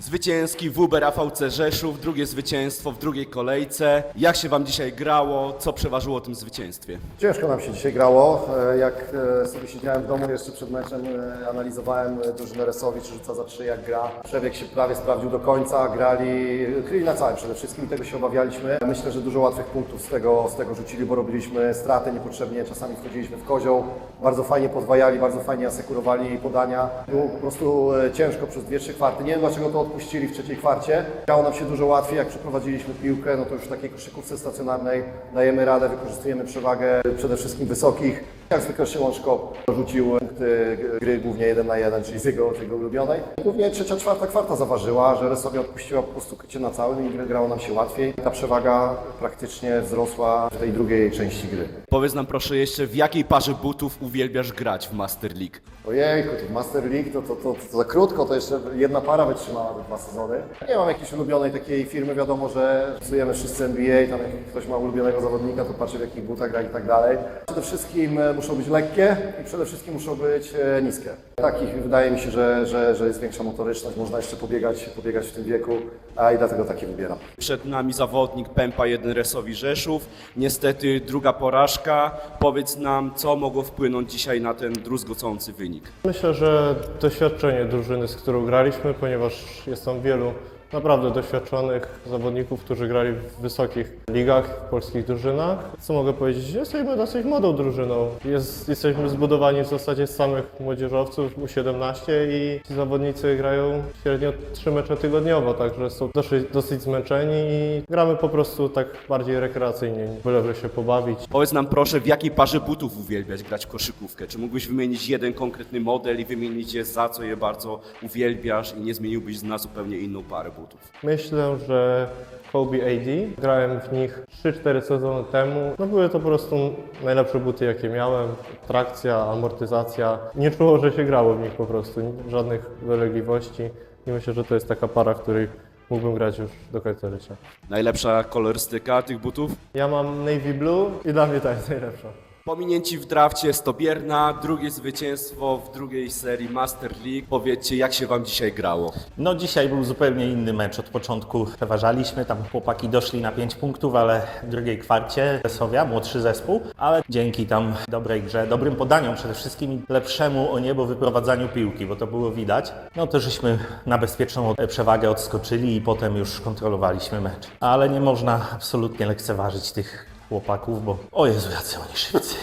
Zwycięski WB VC Rzeszów, drugie zwycięstwo w drugiej kolejce. Jak się Wam dzisiaj grało? Co przeważyło tym zwycięstwie? Ciężko nam się dzisiaj grało. E, Jak e, sobie siedziałem w domu jeszcze przed meczem, e, analizowałem drużynę Resowicz, rzuca za trzy jak gra. Przebieg się prawie sprawdził do końca, grali, kryli na całym przede wszystkim tego się obawialiśmy. Myślę, że dużo łatwych punktów z tego, z tego rzucili, bo robiliśmy straty niepotrzebnie, czasami wchodziliśmy w kozioł. Bardzo fajnie podwajali, bardzo fajnie asekurowali podania. Było po prostu ciężko przez dwie, trzy kwarty. Nie wiem dlaczego to odpuścili w trzeciej kwarcie. Grało nam się dużo łatwiej, jak przeprowadziliśmy piłkę, no to już w takiej koszykówce stacjonarnej dajemy radę, wykorzystujemy przewagę przede wszystkim wysokich. Jak zwykle Szymon Szkop rzucił punkty gry głównie jeden na jeden, czyli z jego, z jego ulubionej. Głównie trzecia, czwarta kwarta zaważyła, że sobie odpuściła po prostu krycie na całym i grało nam się łatwiej. Ta przewaga praktycznie wzrosła w tej drugiej części gry. Powiedz nam proszę jeszcze, w jakiej parze butów uwielbiasz grać w Master League? Ojejku, to w Master League to, to, to, to za krótko, to jeszcze jedna para wytrzymała te dwa sezony. Nie mam jakiejś ulubionej takiej firmy, wiadomo, że psujemy wszyscy NBA, tam jak ktoś ma ulubionego zawodnika, to patrzy w jakich butach gra i tak dalej. Przede wszystkim e, muszą być lekkie i przede wszystkim muszą być e, niskie. Takich wydaje mi się, że, że, że jest większa motoryczność, można jeszcze pobiegać, pobiegać w tym wieku, a i dlatego takie wybieram. Przed nami zawodnik Pępa 1 Resowi Rzeszów. Niestety druga porażka. Powiedz nam, co mogło wpłynąć dzisiaj na ten druzgocący wynik? Myślę, że doświadczenie drużyny, z którą graliśmy, ponieważ jest tam wielu naprawdę doświadczonych zawodników, którzy grali w wysokich ligach, w polskich drużynach. Co mogę powiedzieć? Jesteśmy dosyć młodą drużyną. Jest, jesteśmy zbudowani w zasadzie z samych młodzieżowców U17 i ci zawodnicy grają średnio 3 mecze tygodniowo, także są dosyć, dosyć zmęczeni i gramy po prostu tak bardziej rekreacyjnie, byleby się pobawić. Powiedz nam proszę, w jakiej parze butów uwielbiać grać koszykówkę? Czy mógłbyś wymienić jeden konkretny model i wymienić je, za co je bardzo uwielbiasz i nie zmieniłbyś na zupełnie inną parę butów? Myślę, że Kobe AD. Grałem w nich 3-4 sezony temu. No były to po prostu najlepsze buty, jakie miałem. Trakcja, amortyzacja. Nie czuło, że się grało w nich po prostu. Żadnych dolegliwości. I myślę, że to jest taka para, w której mógłbym grać już do końca życia. Najlepsza kolorystyka tych butów? Ja mam navy blue i dla mnie ta jest najlepsza. Pominięci w drafcie Stobierna, drugie zwycięstwo w drugiej serii Master League. Powiedzcie, jak się Wam dzisiaj grało? No dzisiaj był zupełnie inny mecz. Od początku przeważaliśmy, tam chłopaki doszli na 5 punktów, ale w drugiej kwarcie Sowia, młodszy zespół, ale dzięki tam dobrej grze, dobrym podaniom przede wszystkim i lepszemu o niebo wyprowadzaniu piłki, bo to było widać, no to żeśmy na bezpieczną przewagę odskoczyli i potem już kontrolowaliśmy mecz. Ale nie można absolutnie lekceważyć tych chłopaków, bo o Jezu, jacy oni szybcy.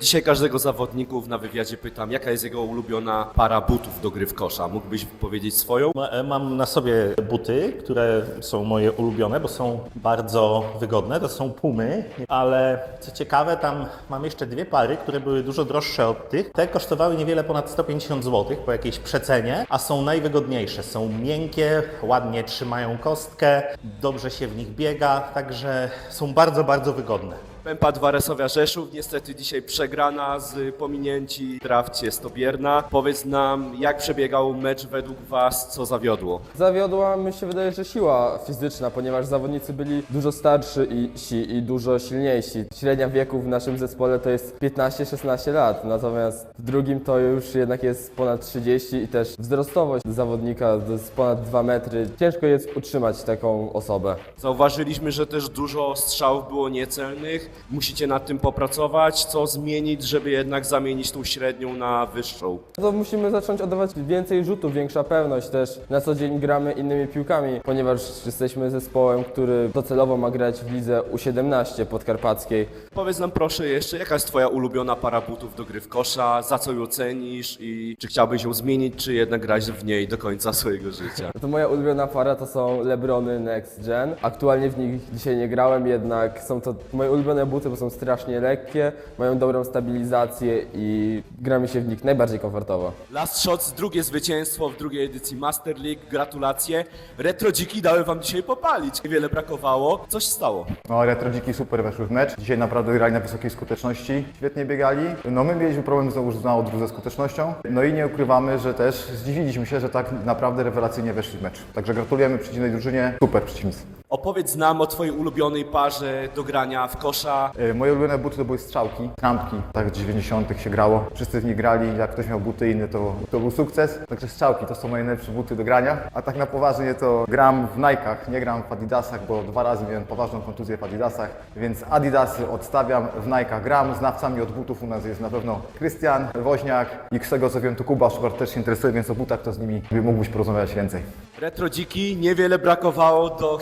Dzisiaj każdego zawodników na wywiadzie pytam, jaka jest jego ulubiona para butów do gry w kosza. Mógłbyś powiedzieć swoją? E, Mam na sobie buty, które są moje ulubione, bo są bardzo wygodne. To są pumy, ale co ciekawe, tam mam jeszcze dwie pary, które były dużo droższe od tych. Te kosztowały niewiele ponad 150 zł po jakiejś przecenie, a są najwygodniejsze. Są miękkie, ładnie trzymają kostkę, dobrze się w nich biega, także są bardzo, bardzo wygodne. Pępa 2 Resowia Rzeszów, niestety dzisiaj przegrana z pominięci w drafcie Stobierna. Powiedz nam, jak przebiegał mecz według Was, co zawiodło? Zawiodła mi się wydaje, że siła fizyczna, ponieważ zawodnicy byli dużo starszy i, si, i dużo silniejsi. Średnia wieku w naszym zespole to jest 15-16 lat, natomiast w drugim to już jednak jest ponad 30 i też wzrostowość zawodnika to jest ponad 2 metry. Ciężko jest utrzymać taką osobę. Zauważyliśmy, że też dużo strzałów było niecelnych. Musicie nad tym popracować, co zmienić, żeby jednak zamienić tą średnią na wyższą. To musimy zacząć oddawać więcej rzutów, większa pewność też. Na co dzień gramy innymi piłkami, ponieważ jesteśmy zespołem, który docelowo ma grać w lidze U17 podkarpackiej. Powiedz nam proszę jeszcze, jaka jest Twoja ulubiona para butów do gry w kosza, za co ją cenisz i czy chciałbyś ją zmienić, czy jednak grać w niej do końca swojego życia? To moja ulubiona para to są Lebrony Next Gen. Aktualnie w nich dzisiaj nie grałem, jednak są to moje ulubione buty, bo są strasznie lekkie, mają dobrą stabilizację i gra mi się w nich najbardziej komfortowo. Last Shots, drugie zwycięstwo w drugiej edycji Master League, gratulacje. Retrodziki dały Wam dzisiaj popalić, niewiele brakowało. Coś stało. No, retrodziki super weszły w mecz. Dzisiaj naprawdę grali na wysokiej skuteczności. Świetnie biegali. No, my mieliśmy problem znowu na odwrót ze skutecznością. No i nie ukrywamy, że też zdziwiliśmy się, że tak naprawdę rewelacyjnie weszli w mecz. Także gratulujemy przeciwnej drużynie. Super przeciwnicy. Opowiedz nam o twojej ulubionej parze do grania w kosza. E, Moje ulubione buty to były strzałki, trampki, tak w 90 się grało. Wszyscy w nich grali, jak ktoś miał buty inne, to, to był sukces. Także strzałki to są moje najlepsze buty do grania. A tak na poważnie to gram w Nike'ach, nie gram w Adidasach, bo dwa razy miałem poważną kontuzję w Adidasach, więc Adidasy odstawiam, w Nike'ach gram. Znawcami od butów u nas jest na pewno Krystian Woźniak i z tego co wiem to Kuba Szubart też się interesuje, więc o butach to z nimi mógłbyś porozmawiać więcej. Retro Dziki, niewiele brakowało do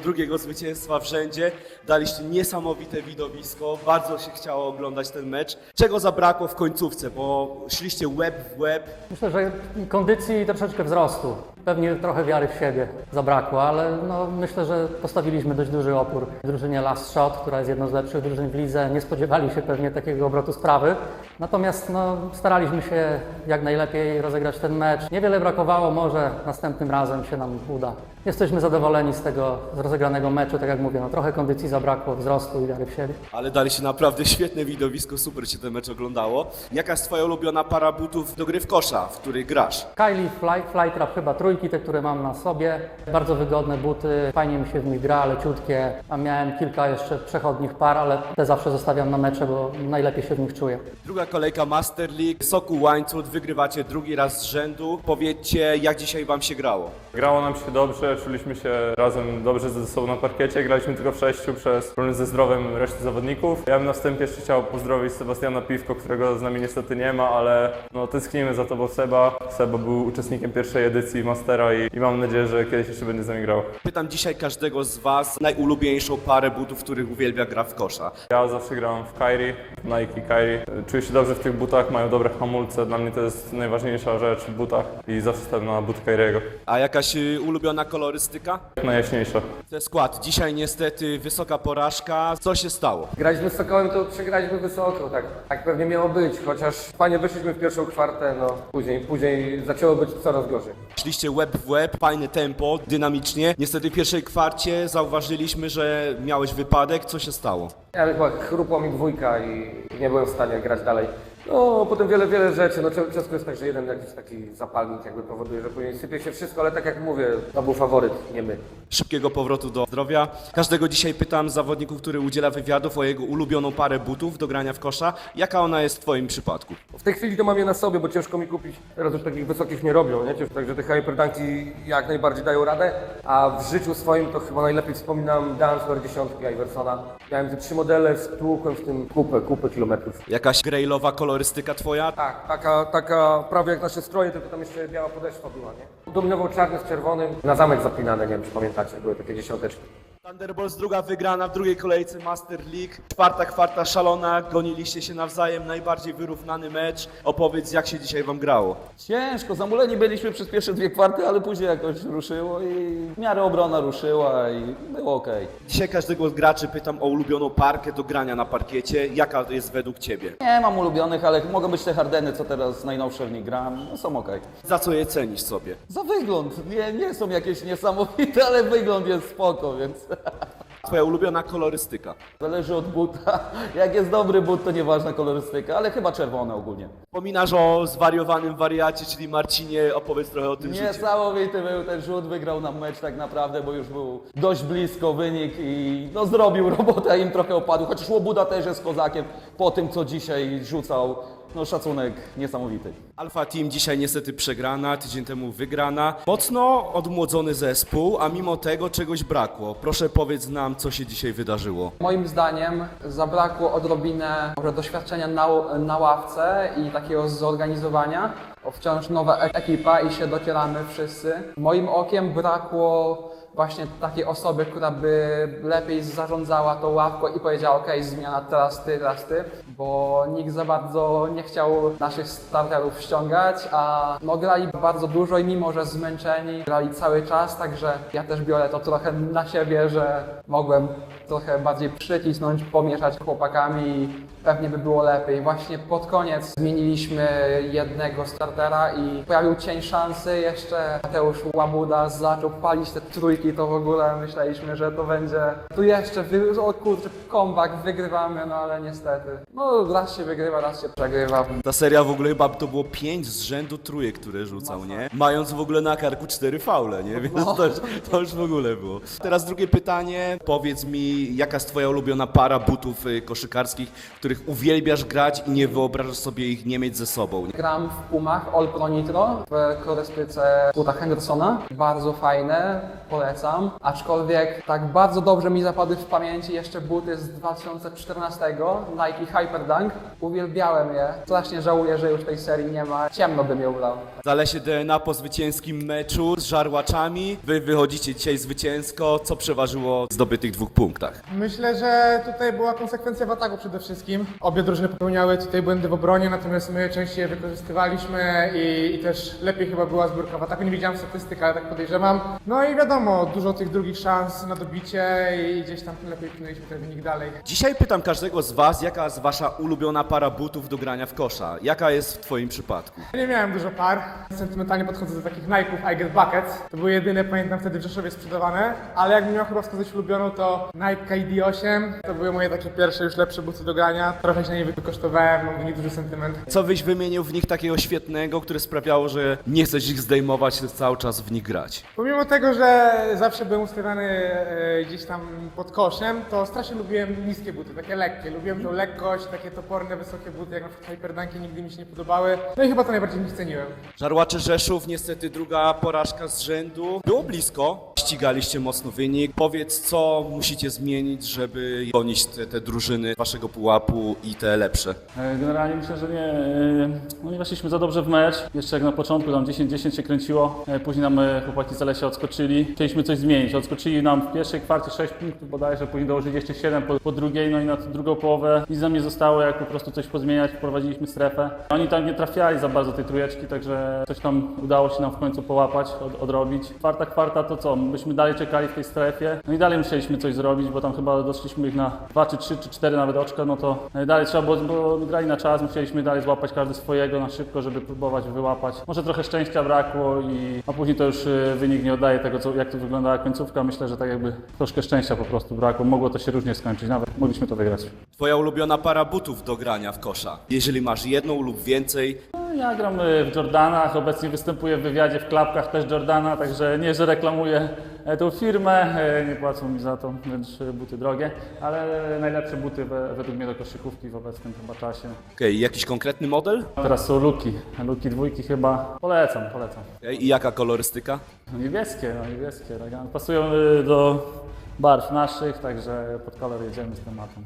drugiego zwycięstwa w rzędzie. Daliście niesamowite widowisko, bardzo się chciało oglądać ten mecz. Czego zabrakło w końcówce, bo szliście łeb w łeb. Myślę, że kondycji i troszeczkę wzrostu. Pewnie trochę wiary w siebie zabrakło, ale no, myślę, że postawiliśmy dość duży opór drużynie Last Shot, która jest jedną z lepszych drużyn w lidze. Nie spodziewali się pewnie takiego obrotu sprawy. Natomiast no, staraliśmy się jak najlepiej rozegrać ten mecz. Niewiele brakowało, może następnym razem się nam uda. Jesteśmy zadowoleni z tego z rozegranego meczu, tak jak mówię, no, trochę kondycji zabrakło, wzrostu i wiary w siebie. Ale daliście naprawdę świetne widowisko, super się ten mecz oglądało. Jaka jest twoja ulubiona para butów do gry w kosza, w których grasz? Kylie Fly, Flytrap, chyba trójki, te, które mam na sobie. Bardzo wygodne buty, fajnie mi się w nich gra, leciutkie. A miałem kilka jeszcze przechodnich par, ale te zawsze zostawiam na mecze, bo najlepiej się w nich czuję. Druga kolejka Master League, Soku Łańcut, wygrywacie drugi raz z rzędu. Powiedzcie, jak dzisiaj wam się grało? Grało nam się dobrze, czuliśmy się razem dobrze ze sobą na parkiecie. Graliśmy tylko w sześciu przez problem ze zdrowiem reszty zawodników. Ja bym na wstępie jeszcze chciał pozdrowić Sebastiana Piwko, którego z nami niestety nie ma, ale no, tęsknimy za tobą Seba. Seba był uczestnikiem pierwszej edycji I, i mam nadzieję, że kiedyś jeszcze będzie z nami grał. Pytam dzisiaj każdego z was najulubieńszą parę butów, których uwielbia gra w kosza. Ja zawsze grałem w Kairi, w Nike Kairi. Czuję się dobrze w tych butach, mają dobre hamulce. Dla mnie to jest najważniejsza rzecz w butach i zawsze stałem na but Kairiego. A jakaś y, ulubiona kolorystyka? Najjaśniejsza. Ten skład. Dzisiaj niestety wysoka porażka. Co się stało? Graliśmy z Sokołem, to przegraliśmy wysoko, tak, tak pewnie miało być, chociaż fajnie wyszliśmy w pierwszą kwartę, no później, później zaczęło być coraz gorzej. Szliście łeb w łeb, fajne tempo, dynamicznie. Niestety w pierwszej kwarcie zauważyliśmy, że miałeś wypadek. Co się stało? Ja chyba mi dwójka i nie byłem w stanie grać dalej. No, potem wiele, wiele rzeczy. No, często jest tak, że jeden jakiś taki zapalnik jakby powoduje, że później sypie się wszystko, ale tak jak mówię, to był faworyt, nie my. Szybkiego powrotu do zdrowia. Każdego dzisiaj pytam zawodników, który udziela wywiadów o jego ulubioną parę butów do grania w kosza. Jaka ona jest w twoim przypadku? W tej chwili to mam je na sobie, bo ciężko mi kupić. Teraz już takich wysokich nie robią, nie? Także te hyperdanki jak najbardziej dają radę. A w życiu swoim to chyba najlepiej wspominam Dancewear 10 Iversona. Miałem te trzy modele, stłukłem w tym kupę, kupę kilometrów. Jakaś grailowa kolorystyka twoja? Tak, taka, taka prawie jak nasze stroje, tylko tam jeszcze biała podeszwa była, nie? Dominował czarny z czerwonym, na zamek zapinane, nie wiem czy pamiętacie, były takie dziesiąteczki. Thunderbolts druga wygrana w drugiej kolejce Master League. Czwarta kwarta szalona, goniliście się nawzajem, najbardziej wyrównany mecz. Opowiedz, jak się dzisiaj wam grało. Ciężko, zamuleni byliśmy przez pierwsze dwie kwarty, ale później jakoś ruszyło i w miarę obrona ruszyła i było ok. Dzisiaj każdego z graczy pytam o ulubioną parkę do grania na parkiecie. Jaka jest według ciebie? Nie mam ulubionych, ale mogą być te Hardeny, co teraz najnowsze w nich gram, no są ok. Za co je cenisz sobie? Za wygląd, nie, nie są jakieś niesamowite, ale wygląd jest spoko, więc Twoja ulubiona kolorystyka. zależy od buta. Jak jest dobry but, to nieważna kolorystyka, ale chyba czerwone ogólnie. Wspominasz o zwariowanym wariacie, czyli Marcinie. Opowiedz trochę o tym życiu. Niesamowity był ten rzut, wygrał nam mecz tak naprawdę, bo już był dość blisko wynik i no zrobił robotę, im trochę opadł, chociaż Łobuda też jest kozakiem po tym, co dzisiaj rzucał. No szacunek niesamowity. Alfa Team dzisiaj niestety przegrana, tydzień temu wygrana. Mocno odmłodzony zespół, a mimo tego czegoś brakło. Proszę powiedz nam, co się dzisiaj wydarzyło. Moim zdaniem zabrakło odrobinę może doświadczenia na, na ławce i takiego zorganizowania. Wciąż nowa e- ekipa i się docieramy wszyscy. Moim okiem brakło właśnie takiej osoby, która by lepiej zarządzała tą ławką i powiedziała, ok, zmiana teraz ty, teraz ty, bo nikt za bardzo nie chciał naszych starterów ściągać, a no grali bardzo dużo i mimo, że zmęczeni, grali cały czas, także ja też biorę to trochę na siebie, że mogłem trochę bardziej przycisnąć, pomieszać chłopakami i pewnie by było lepiej. Właśnie pod koniec zmieniliśmy jednego startera i pojawił cień szansy, jeszcze Mateusz Łabuda zaczął palić te trójki, to w ogóle myśleliśmy, że to będzie tu jeszcze, wy... o kurczę, comeback, wygrywamy, no ale niestety. No raz się wygrywa, raz się przegrywa. Ta seria w ogóle chyba to było pięć z rzędu trójek, które rzucał, nie? Mając w ogóle na karku cztery faule, nie? Więc to, już- to już w ogóle było. Teraz drugie pytanie. Powiedz mi, jaka jest twoja ulubiona para butów y, koszykarskich, których uwielbiasz grać i nie wyobrażasz sobie ich nie mieć ze sobą? Gram w Pumach All Pro Nitro w korestyce buta Hendersona. Bardzo fajne, polecam. Aczkolwiek tak bardzo dobrze mi zapadły w pamięci jeszcze buty z 2014, Nike Hyperdunk. Uwielbiałem je. Strasznie żałuję, że już tej serii nie ma. Ciemno bym je ubrał. Zalesie DNA po zwycięskim meczu z żarłaczami. Wy wychodzicie dzisiaj zwycięsko. Co przeważyło w zdobytych dwóch punktach? Myślę, że tutaj była konsekwencja w ataku przede wszystkim. Obie drużyny popełniały tutaj błędy w obronie, natomiast my częściej je wykorzystywaliśmy i, i też lepiej chyba była zbiórka w ataku. Nie widziałem statystyk, ale tak podejrzewam. No i wiadomo, dużo tych drugich szans na dobicie i gdzieś tam lepiej pchnęliśmy ten wynik dalej. Dzisiaj pytam każdego z was, jaka jest wasza ulubiona para butów do grania w kosza? Jaka jest w twoim przypadku? Nie miałem dużo par. Sentymentalnie podchodzę do takich Nike'ów I Get Buckets. To były jedyne, pamiętam wtedy w Rzeszowie sprzedawane. Ale jakbym miał chyba wskazać ulubioną, to Nike KD8. To były moje takie pierwsze, już lepsze buty do grania. Trochę się na nie wykosztowałem, mam do nich duży sentyment. Co byś wymienił w nich takiego świetnego, które sprawiało, że nie chcesz ich zdejmować, chcesz cały czas w nich grać? Pomimo tego, że zawsze byłem ustawiany e, gdzieś tam pod koszem, to strasznie lubiłem niskie buty, takie lekkie. Lubiłem tą lekkość, takie toporne, wysokie buty, jak na przykład Hyperdunki nigdy mi się nie podobały. No i chyba to najbardziej nich ceniłem. Żarłacze Rzeszów, niestety druga porażka z rzędu. Było blisko, ścigaliście mocno wynik. Powiedz, co musicie zmienić, żeby gonić te, te drużyny waszego pułapu i te lepsze? E, Generalnie myślę, że nie, e, no nie weszliśmy za dobrze w mecz. Jeszcze jak na początku tam 10-10 się kręciło, e, później nam chłopaki z Lesia odskoczyli. Chcieliśmy coś zmienić. Odskoczyli nam w pierwszej kwarcie 6 punktów bodajże, później dołożyli jeszcze 7 po, po drugiej, no i na drugą połowę nic nam nie zostało, jak po prostu coś pozmieniać, wprowadziliśmy strefę. Oni tam nie trafiali za bardzo tej trójeczki, także coś tam udało się nam w końcu połapać, od, odrobić. Czwarta kwarta to co? Byśmy dalej czekali w tej strefie, no i dalej musieliśmy coś zrobić, bo tam chyba doszliśmy ich na 2 czy 3 czy 4 nawet oczka, no to e, dalej trzeba było, bo grali na czas, musieliśmy dalej złapać każdy swojego na szybko, żeby próbować wyłapać. Może trochę szczęścia brakło i a później to już e, wynik nie oddaje tego, co, jak to wyglądała końcówka. Myślę, że tak jakby troszkę szczęścia po prostu brakło. Mogło to się różnie skończyć, nawet mogliśmy to wygrać. Twoja ulubiona para butów do grania w kosza? Jeżeli masz jedną lub więcej, No, Ja gram e, w Jordanach, obecnie występuję w wywiadzie w klapkach też Jordana, także nie, że reklamuję e, tą firmę, e, nie płacą mi za to, więc e, buty drogie, ale najlepsze buty we, według mnie do koszykówki w obecnym chyba czasie. Okej, jakiś konkretny model? Teraz są luki, luki dwójki chyba, polecam, polecam. I jaka kolorystyka? No niebieskie, no niebieskie, pasują e, do barw naszych, także pod kolor jedziemy z tematem.